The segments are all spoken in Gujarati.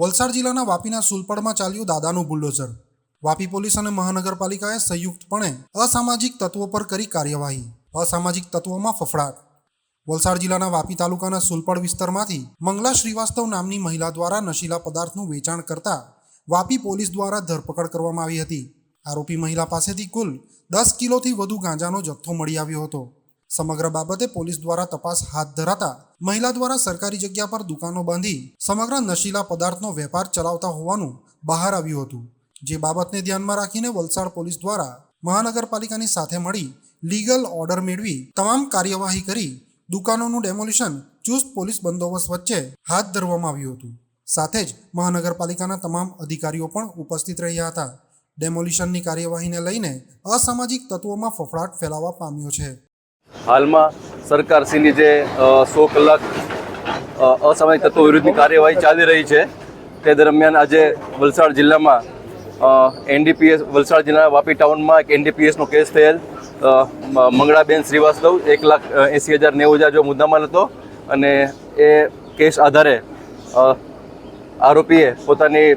વલસાડ જિલ્લાના વાપીના સુલપડમાં ચાલ્યું દાદાનું બુલડોઝર. વાપી પોલીસ અને મહાનગરપાલિકાએ સંયુક્તપણે અસામાજિક તત્વો પર કરી કાર્યવાહી. અસામાજિક તત્વોમાં ફફડાટ. વલસાડ જિલ્લાના વાપી તાલુકાના સુલપડ વિસ્તારમાંથી મંગલા શ્રીવાસ્તવ નામની મહિલા દ્વારા નશીલા પદાર્થનું વેચાણ કરતા વાપી પોલીસ દ્વારા ધરપકડ કરવામાં આવી હતી. આરોપી મહિલા પાસેથી કુલ દસ કિલોથી વધુ ગાંજાનો જથ્થો મળી આવ્યો હતો. સમગ્ર બાબતે પોલીસ દ્વારા તપાસ હાથ ધરાતા મહિલા દ્વારા સરકારી જગ્યા પર દુકાનો બાંધી સમગ્ર નશીલા પદાર્થનો વેપાર ચલાવતા હોવાનું બહાર આવ્યું હતું. જે બાબતને ધ્યાનમાં રાખીને વલસાડ પોલીસ દ્વારા મહાનગરપાલિકાની સાથે મળી લીગલ ઓર્ડર મેળવી તમામ કાર્યવાહી કરી દુકાનોનું ડેમોલિશન, ચુસ્ત પોલીસ બંદોબસ્ત વચ્ચે હાથ ધરવામાં આવ્યું હતું. સાથે જ મહાનગરપાલિકાના તમામ અધિકારીઓ પણ ઉપસ્થિત રહ્યા હતા. ડેમોલિશનની કાર્યવાહીને લઈને અસામાજિક તત્વોમાં ફફડાટ ફેલાવા પામ્યો છે. હાલમાં સરકારશ્રીની જે સો કલાક અસામાજિક તત્વો વિરુદ્ધની કાર્યવાહી ચાલી રહી છે, તે દરમિયાન આજે વલસાડ જિલ્લામાં એનડીપીએસ, વલસાડ જિલ્લાના વાપી ટાઉનમાં એક એનડીપીએસનો કેસ થયેલ મંગળાબેન શ્રીવાસ્તવ, એક લાખ એંસી હજાર નેવું હજાર જો મુદ્દામાલ હતો અને એ કેસ આધારે આરોપીએ પોતાની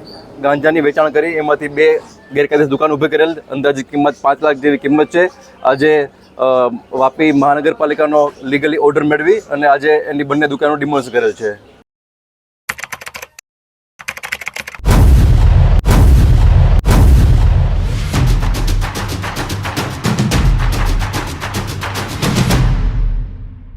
ગાંજાની વેચાણ કરી, એમાંથી બે ગેરકાયદેસર દુકાન ઊભી કરેલ, અંદાજિત કિંમત પાંચ લાખ જેવી કિંમત છે. આજે વાપી મહાનગરપાલિકાનો લીગલી ઓર્ડર મેળવી અને આજે એની બંને દુકાનો ડિમોલિશ કરેલ છે.